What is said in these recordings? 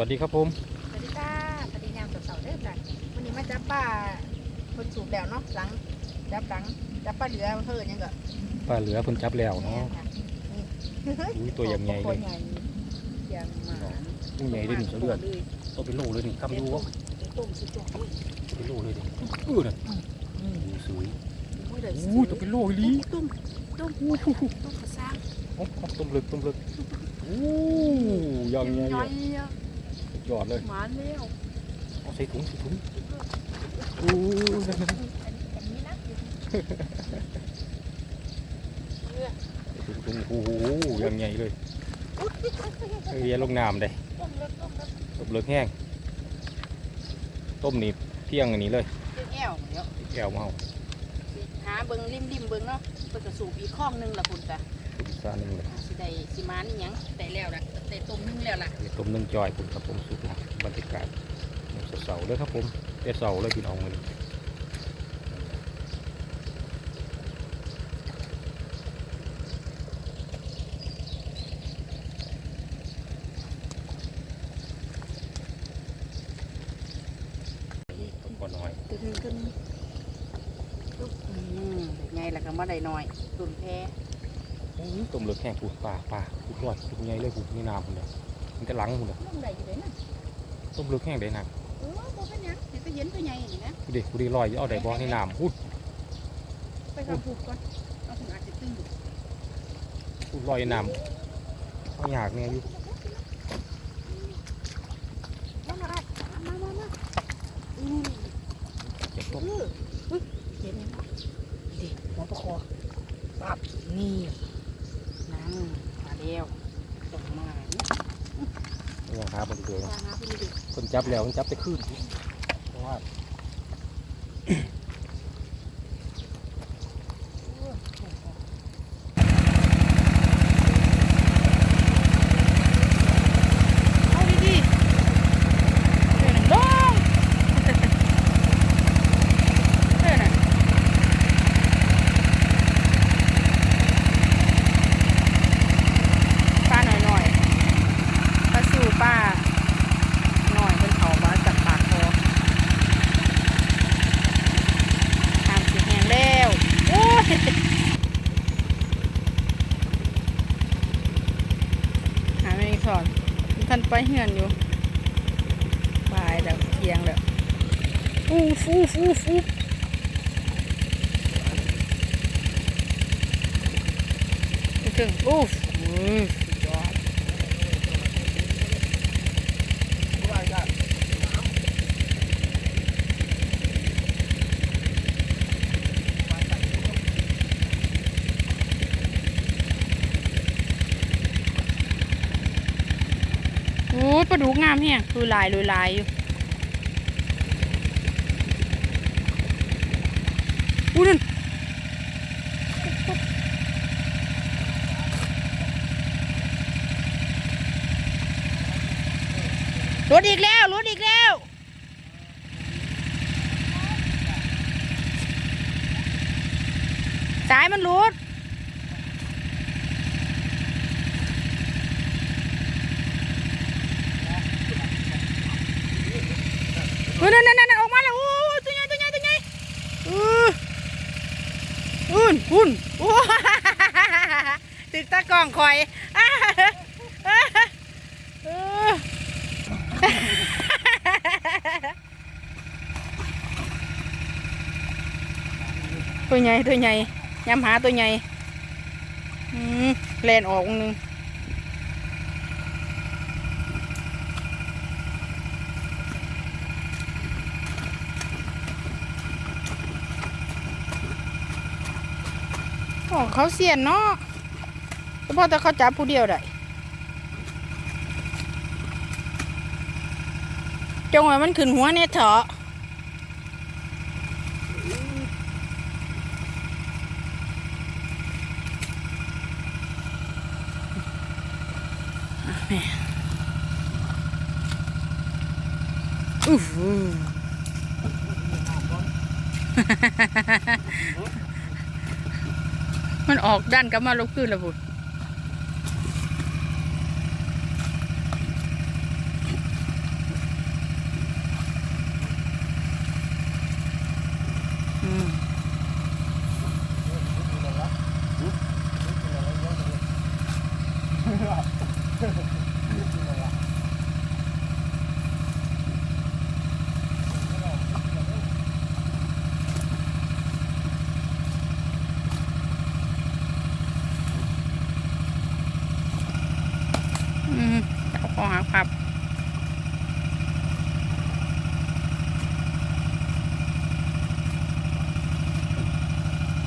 วัสดีครับผมสวัสดีค่ะสวัสดียามสาวๆเด้อค่ะวันนี้มาจับปลาคนสูบแล้วเนาะหลังจับหลังจับปลาเหลือเพิ่นยังก็ปลาเหลือเพิ่นจับแล้วเนาะค่ะนี่อุ้ยตัวอย่างใหญ่ตัเลวยใหญ่ยังหมาอู้ใหญ่เลยนี่เสือเลือดเลยตัวเป็นโลเลยนี่คำดูว่าต้มสุดยอดเลยเป็นโลเลยดิเออน่ะอืมอู้สวยโอ้ยเดี๋ยวอู้ตัวเป็นโลอีหลีต้มต้มต้มกระซังโอ้เอาต้มเลึกต้มเลึกอู้อยังใหญ่น้เลอ ยยเนี่ยยอดเลยหมาแล้วเอาใส่ถุงใส่ถุงอู้นั่นๆอันอันนี้นะเออถุงถุงโอ้โหอยังใหญ่เลยเอ้ยอย่าลงน้ำเลยต้มเล็กต้มเล็กต้มเลึกแห้ง ต้มนี่เที่ยงอันนี้เลยเจ้าแอวเดี๋ยวแก้วมาเอาสิหาเบิ่งริมริมๆเบิ่งเนาะเพิ่นก็สูบอีกข้องหนึงละคุณจ้ะตุ่ม ซาหนึ่งเลยสิได้สิมานี่หยังได้แล้วล่ะได้ต้มหนึงแล้วล่ะเดี๋ยวต้มนึ่งจอยผมครับผมสุกนะบรรยากาศเสาๆเลยครับผมแต่เสาเลยพี่น้องมันต้มก่อนหน่อยตึ้งขึ้นตุ๊บอืมไงล่ะก็มาได้หน่อยตุ่นแพ้อื้อ ต้มเลือดแห้งปูปลาปลาปูยอดปูใหญ่เลยปูนี่น้ำผมเลยมันจะหลังผมเลยลงได้อยู่เลยนะต้มเลือดแห้งได้หนักเออบ่เป็นหยังสิไปเย็นไปไงนี่นะดูดิปูดีลอยเอาได้บ่อนี่น้ำพูดไปทำผูกก่อนเอาถึงอาจจะตึ้งอยู่พูดลอยน้ำเอาอยากเนี่ยอยู่มามามามามาอืมเก็บต้มเออเฮ้ยเห็นยังดิหัวประคอปับนี่นั่งมาแล้วส่งมาเนี่ย ยังหาบน เลยนดิคนจับแล้วคนจับไปขึ้นเพราะว่า เอาดีๆเดินลงเดินน่ะป้าหน่อยๆป้าสู่ป้าหน่อยเป็นเขามาจากปากคอทำสีแหงแล้วโอ้ยหาไม่ได้สอน ท่านไปเหือนอยู่ไปแล้วเที่ยงแล้ว อู้ฟูฟูฟูถึงอู้ฟูยอดโอ้ยปลาดุกงามเฮียลุยลายลุยลายอยู่ รถอีกแล้วรถอีกแล้ว สายมันรูดเฮ้ยนั่นนั่นนั่นออกมาแล้วโอ้ยตัวใหญ่ตัวใหญ่ตัวใหญ่เอออุ่นอุ่นโอ้ติดตากล้องคอยอ่าเออ ตัวใหญ่ตัวใหญ่ยำหาตัวใหญ่อืมแลนออกองหนึงโอ้เขาเสียนเนาะเฉพาะแต่เขาจับผู้เดียวได้ จงไว้มันขึ้นหัวเนี่ยเถอะแม่อู้หูมันออกด้านกลับมาลบขึ้นแล้วบุตร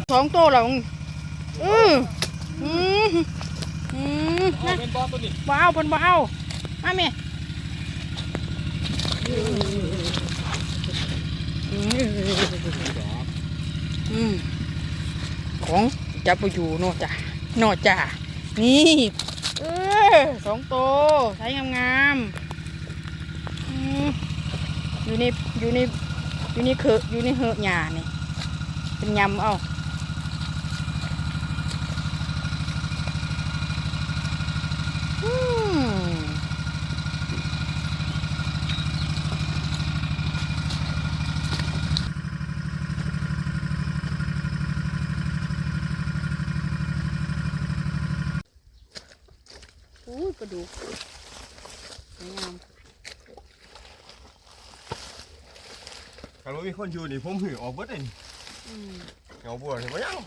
สองโตแล้วอืออืมอืมเอานะเป็นบอสตัวนี้บ่เอาเพิ่นบ่เอามาแม่อืมอืมของจับไปอยู่โนจ้ะโนจ้ะนี่เออสองโตใช้งามๆอยู่ในอยู่ในอยู่ในคืออยู่ในเหอะหญ้านี่เป็นยำเอา อืมอู้ยปลาดุกสวยงาม ถ้าบ่ มีคนอยู่นี่ผมหือออกเบิดเลยนี่อืมเหงาบัวนี่บ่ยัง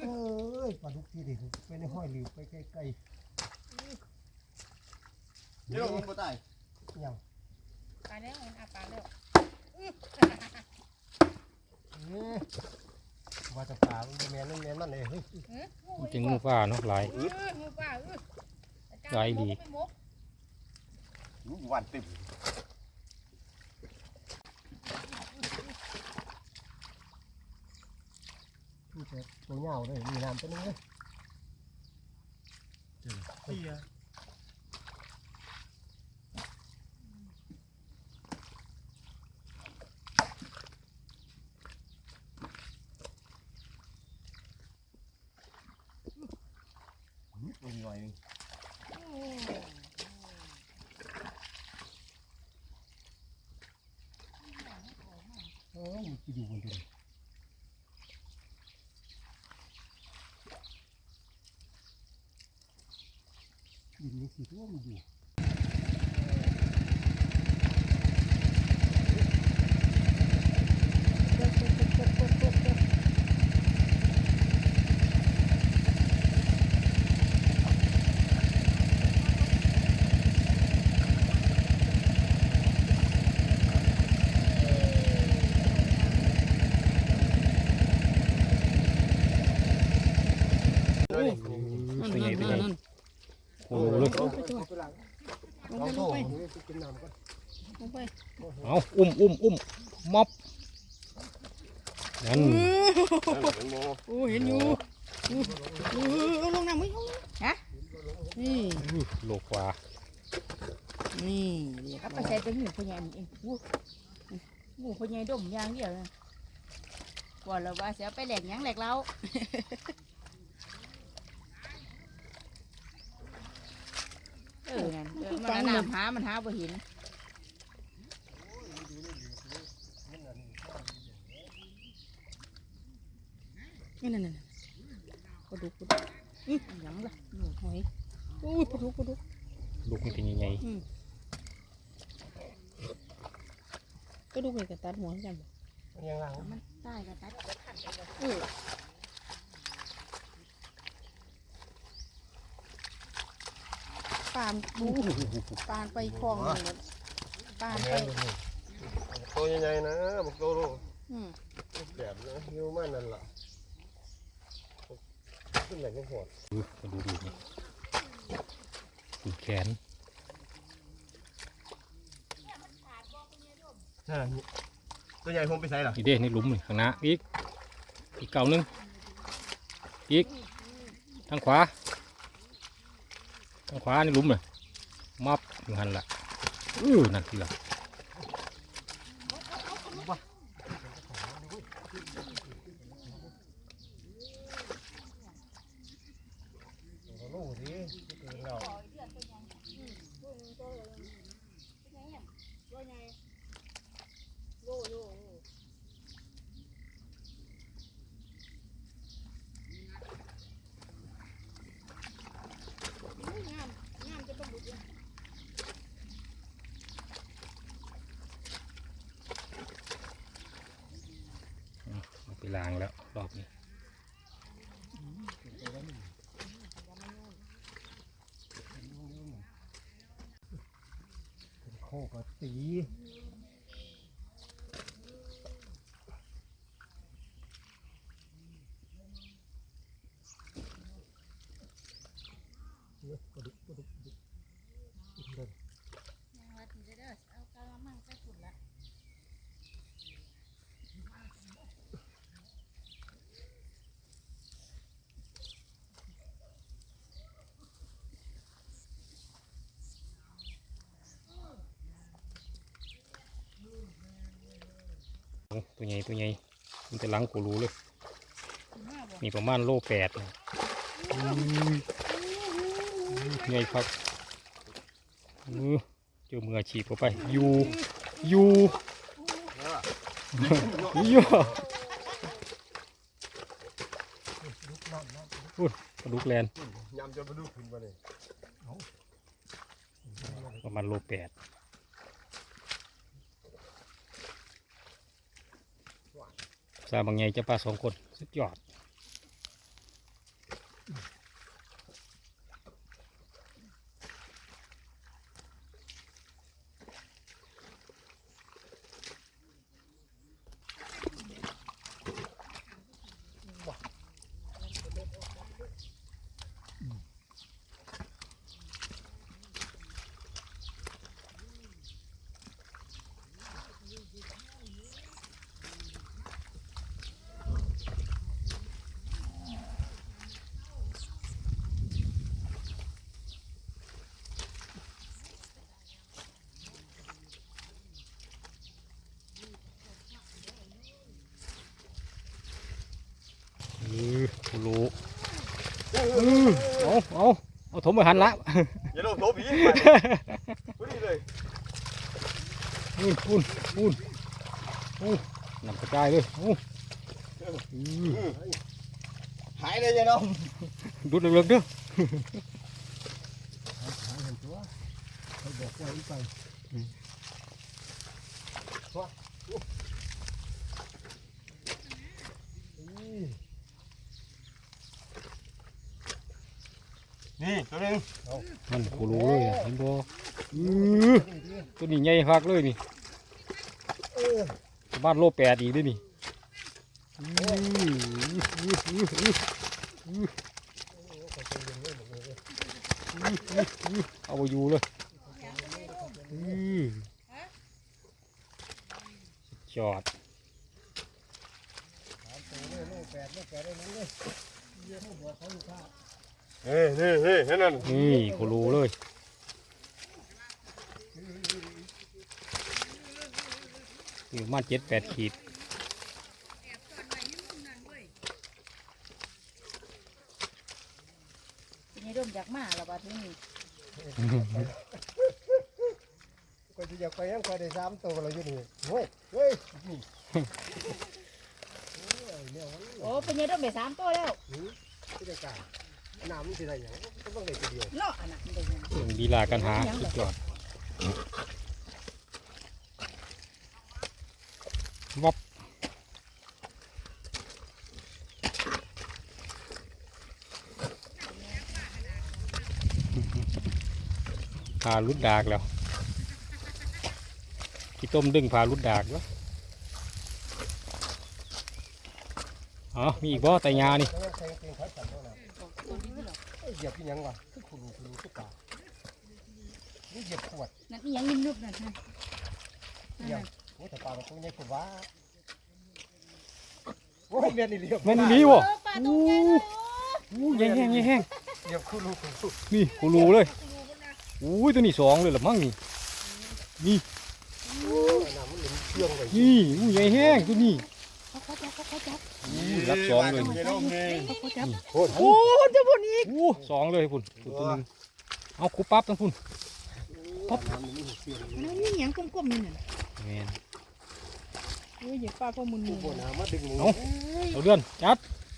เอ้ยปลาดุกที่ดิไปในห้อยหลิวไปไกลๆเดี๋ยวมันบ่ตายยัง ปลาแล้วอาปลาแล้ว เอ๊ะว่าจะปลามันบ่แม่นมันแม่นมันเลยเฮ้ย จริงงูฟ้าเนาะหลายเอองูปลาเออใหญ่ดีหวานเต็มนี่แต่ตัวเหงาเลยมีน้ำตัวนึงเลยเตี้ยตัวหน่อยนึงโอ้ย มันอยู่บนตัวนี้ดินนี่สิตัวมันอยู่ นั่น ตัวใหญ่ นั่น ตัวใหญ่ นั่น โอ้โหเลยลงไปตัวลงไปลงไปลงไปเอาอุ้มอุ้มอุ้มม็อบนั่นโอ้เห็นอยู่อู้อู้เอาลงน้ำไหมเอาลงฮะนี่อื้อโลกว่านี่เรียบถ้าไปร้อยใส่เป็นหมูพญายมันเองวู้หมูพญายดมอยางเดียวนะว่าเราว่าเสียไปแหลกหยังแหลกเรา เออนั่นเออมันเอาน้ำหามันหาบ่เห็นนี่นั่นนั่นปลาดุกปลาดุกอื้อหยังล่ะหนูหอยอุ้ยปลาดุกปลาดุกลูกมันเป็นยังไงปลาดุกนี่ก็ตัดหัวเหมือนกันบ่ยังไงมันใต้กระตัดเออ ปานปูปานไปคลองเลยปานไปตัวใหญ่ๆนะบอกโตโลอืมแบบนะยูมันนั่นล่ะขึ้นไหนก็หดดูมาดูดูนี่ขุนแขนใช่ตัวใหญ่ผมไปใส่หรออีเด้ในหลุมนี่ข้างหน้าอีกอีกเก่าหนึงอีกทางขวา ทางขวาในหลุมเลยม็อบอยู่หันละอื้อนั่นทีละ ลางแล้วรอบนี้โคกสี ตัวใหญ่ตัวใหญ่มันจะหลังกูรู้เลยนี่ประมาณโลแปดนะอืมใหญ่ครับอื้อเจอมืออาชีพเข้าไปอยู่อยู่อยู่ลุกน้ำน้ำปลาดุกแลนยำจนปลาดุกขึ้นมาเลยประมาณโลแปด สาบางใหญ่จะปลาสองคนสุดยอด เออกูรู้ เออเอาเอาเอาถมไปหันละอย่าโดนโถผีไปพอดีเลยปูนปูนปูนปูนนำกระจายเลยโอ้อือหายเลยยายน้องดูดเร็วๆเด้อหายเห็นตัวเขาบอกว่าอีไป นี่ตัวนึงมันกูรู้เลยเห็นบ่อือตัวนี้ใหญ่คักเลยนี่บ้านโลแปดอีกด้วยนี่เอาไปอยู่เลยจอด เฮ้ยเฮ้ยเฮ้ยนั่นนี่กูรู้เลยอยู่ประมาณเจ็ดแปดขีดเป็นไงร่มจากมาแล้วบัดนี้ก็จะอยากไปยังไปได้สามตัวเราอยู่นี่เฮ้ยเฮ้ยนี่โอ้เป็นไงร่มไปสามตัวแล้วที่ได้การ น้ำมันสิได้หยังก็ต้องได้ตัวเดียวเนาะอันนั้นเป็นยังส่งดีลากันหาสุดยอดวับพาลุดดากแล้วที่ต้มดึงพาลุดดากแล้วอ๋อมีอีกบ่อแต่ยานี่ เหรอเหยียบที่ยังวะคือคุณคุณตุ๊กตานี่เหยียบขวดนั่นอีหยังนิ่มนุบนั่นฮะเหยียบโอ้แต่ปลาตัวนี้ผมว่าโอ้ยเมียนี่เหยียบแม่นดีบ่ปลาตัวใหญ่เลยอู้ใหญ่แห้งใหญ่แห้งเหยียบคุณลูกคุณลูกนี่กูรู้เลยอุ้ยตัวนี้สองเลยเหรือมั้งนี่น้ำมันเหลืองเชื่องเลยนี่อู้ใหญ่แห้งตัวนี้ รับสองเลยเดี๋ยวน้องเมย์เขาเขาจับโอ้ยโอ้จะบนอีกอู้สองเลยพุ่นตัวตัวหนึงเอาคูปั๊บทั้งพุ่นน้ำมันเชื่องเลยนั่นนี่หยังกลมๆนี่น่ะแม่นโอ้ยอย่าป้าพ่อมุนมุนโอ้น้ำมาดึงมือเอาเดือนจัด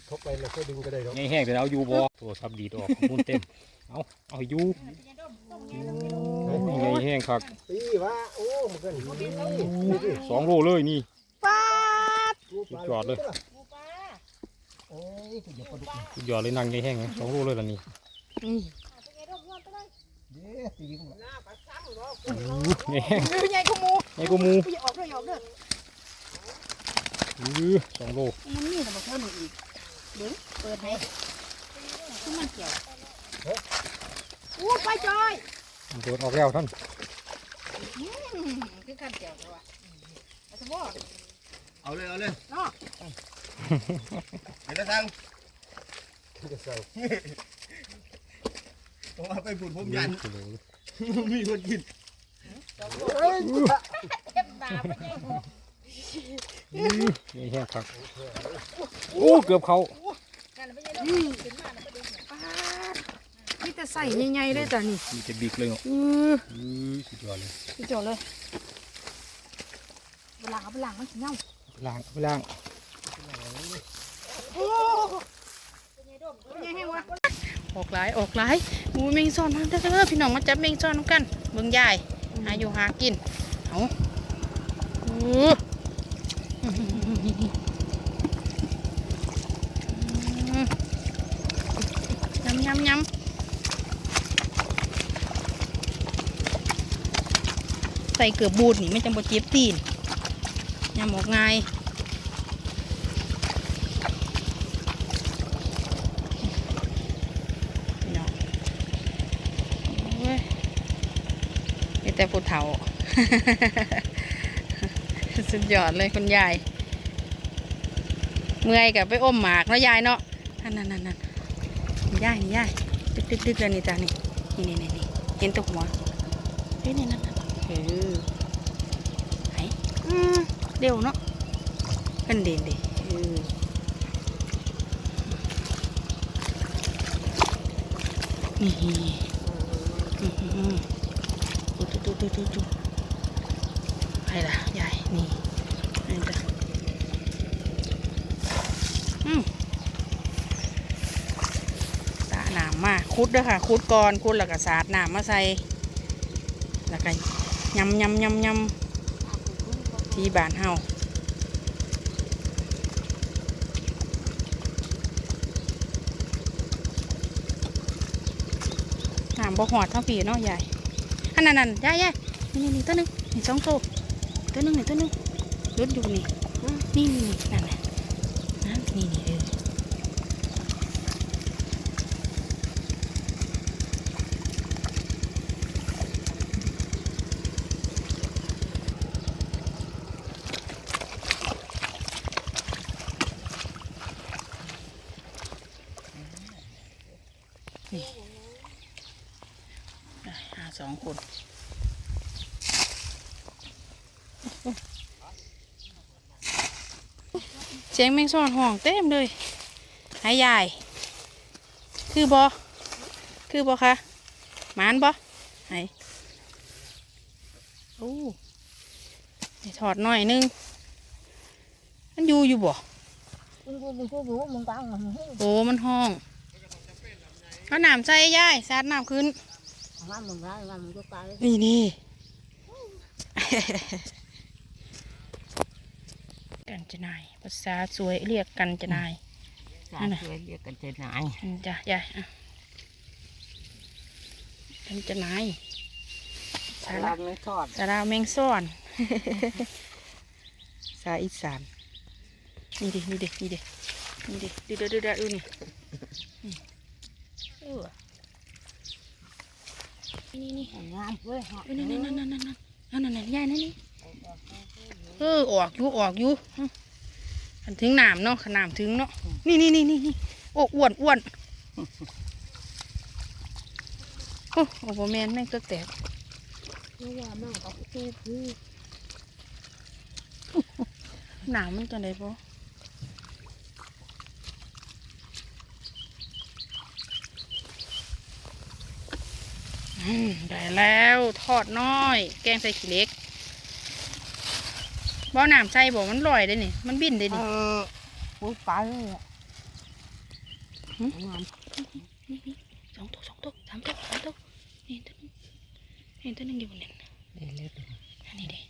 ทบไปแล้วก็ดึงก็ได้หรอกใหญ่แห้งแต่เอาอยู่บ่ตัวซับดีดออกพุ่นเต็มเอาเอาให้อยู่อู้ใหญ่แห้งคักตีว่าโอ้มันก็หนีอู้สองโลเลยนี่ป้าดสุดยอดเลย โอ้ยเหยียบปลาดุกสุดยอดเลยนั่งใหญ่แห้งนะสองโลเลยล่ะนี่นี่เด้ตียิงมานี่แห้งเออใหญ่กว่าหมูไอ้กูมูอย่าออกเด้ออย่าออกเด้ออือสองโลมันมีแต่บ่เท่านี้อีกเดี๋ยวเปิดให้คือมันเกี่ยวอู้ไปจอยมันเปิดออกแล้วท่านอืมคือกันเกี่ยวเลยวะเอาสมบ่เอาเลยเอาเลยเนาะ เดี๋ยวจะสั่งผมเอาไปบุญผมยันมีคนกินเก็บตาไปไงอื้อนี่แห้งคักโอ้เกือบเขากันไปไงเด้อขึ้นมาแล้วไปดูเนี่ยป้านี่แต่ใส่ใหญ่ๆเลยจ้ะนี่มีจะบิกเลยเนาะอืออือสุดยอดเลยพี่จอดเลยเวลาเอาไปล้างมันสิเน่าล้างเอาไปล้าง โอ้เป็นไงแห้งวะ ออกหลายออกหลายอู้แมงซ่อนมาเด้อพี่น้องมาจับแมงซ่อนกัน เบิ่งยายหาอยู่หากินเอาอู้ยำยำยำใส่เกือบบูดนี่ไม่จำเป็นเจ็บตีนยำออกง่ายพี่น้องโอ้ยมีแต่ผู้ เฒ่าสุดยอดเลยคุณยาย เมื่อยกับไปอมหมากเนาะยายเนาะนั่นนั่นนั่นนั่นนี่ยายนี่ยายดึกดึกดึกเลยนี่จ้านี่นี่นี่นี่นี่เห็นแตัวหัวเฮ้ยนี่นั่นนั่นเออไหนอืมเดี๋ยวเนาะเป็นเด่นเด่เออนี่ อืมอืมตุ๊ตุ๊ตุ๊ตุ๊ตุ๊ตุ๊ไปละยายนี่นี่จ้ะอืมสาน้ำมาคุดด้อค่ะ คุดก่อนคุดแล้วก็สาดน้ำมาใส่แล้วก็ยำยำยำยำที่บ้านเฮาน้ำบ่หอดเท่าปีเนาะยาย อันนั้นนั่นยายยายนี่นี่นี่ตัวหนึงนี่สองตัวตัวหนึงนี่ตัวหนึงรุดอยู่นี่นี่นี่นี่นั่นนั่นนี่นี่เออนี่ได้หาสองคน เสียงแมงซ่อนห้องเต็มเลยหายยายคือบอคือบอคะหมานบอไหนโอ้นี่ถอดหน่อยนึงมันอยู่อยู่บ่มึงกูมึงกูรู้มึงตังมึงโอ้มันห้องเอาน้ำใส่ยายสาดน้ำขึ้นว่ามึงร้ายว่ามึงก็ตายนี่นี่ กันจนายภาษาสวยเรียกกันจนายสาสวยเรียกกันจนายจ้ะยายกันจนายสาราเมงซ่อนสาราแมงซ่อนสาอีสานนี่ดินี่ดินี่ดินี่ดิดูดูดูดูนี่นี่นี่นี่งามเว้ยนั่นนั่นนั่นนั่นนั่นนั่นนั่นใหญ่นั่นนี่ เออออกอยู่ออกอยู่ขันถึงหน้ำเนาะขนน้ำถึงเนาะนี่นี่นี่นี่นี่โอ้อ้วนอ้วนโอ้โหแมนแม่งตัวแตกนี่ว่าแม่งเอาตู้พื้หนาวมันจังไดบ่อืมได้แล้วทอดน้อย แกงใส่ขี้เล็ก บ่น้ำใส่บ่มันลอยได้นี่มันบินได้เอนี่อกูไปเลยอะงามสองตัวสองตัวสามตัวสามตัวนี่ตัวหนึงนี่ตัวหนึงอยู่บนนั้นเล็กอันนี้เด้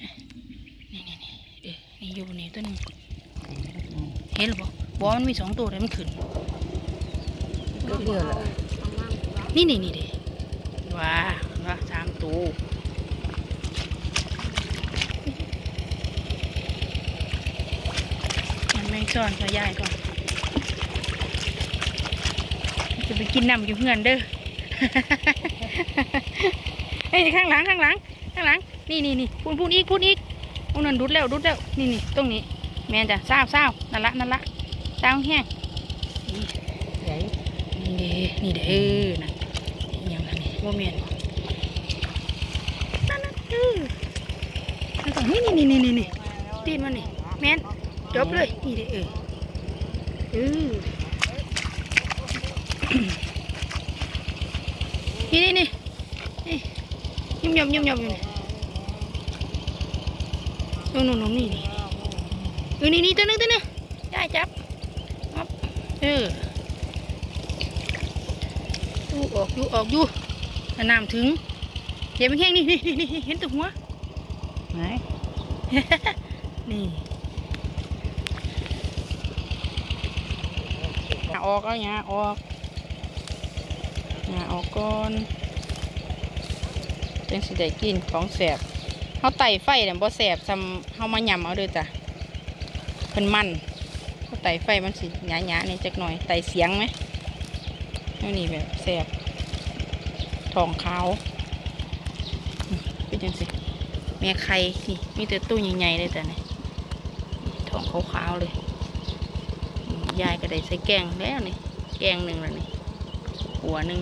อะนี่นี่นี่เออนี่อยู่บนนี้ตัวหนึงเห็นหรือบ่บ่มันมีสองตัวเลยมันขึ้นก็เดือดละนี่นี่นี่เด้ว้าว่าสามตัว มันไม่ซ่อนพยายก่อนจะไปกินน้ำอยู่เพื่อนเด้อเฮ้ยข้างหลังข้างหลัง ข้างหลัง นี่นี่นี่พูนพูนอีกพูนอีกโอ้นั่นดุดแล้วดุดแล้วนี่นี่ตรงนี้ แม่นจ้ะเศร้าเศร้านั่นละนั่นละเศร้าแห้งนี่ไหนนี่เด้นี่เด้อนะนี่ยังอันนี้ว่าแม่นบ่นั่นนั่นเออนั่นต่อนี่นี่นี่นี่นี่ตีนมันนี่แม่น จบเลยนี่เด้อเออเออนี่นี่นี่นี่ยุ่มยำยุ่มยำอยู่นี่นู่นนู่นนู่นนี่นี่เออนี่นี่ตัวนึงตัวนึงได้จับครับเอออยู่ออกอยู่ออกอยู่ถ้าน้ำถึงเจ็บมันแห้งนี่นี่นี่นี่เห็นตัวหัวไหนนี่ หาออกเอาหยาออกหยาออกก่อนจังสิได้กินของแสบเฮาไต่ไฟเนี่ยบ่แสบซำเฮามายำเอาเด้อจ้ะเพิ่นมันเฮาไต่ไฟมันสิหยาๆนี่ยจักหน่อยไต่เสียงไหมนี่แบบแสบทองขาวเป็นจังสิแม่ไข่นี่มีแต่ตู้ใหญ่ๆเลยแต่นี่ทองขาวๆเลย ยายก็ได้ใส่แกงแล้วนี่แกงหนึ่งแล้วนี่หัวหนึ่ง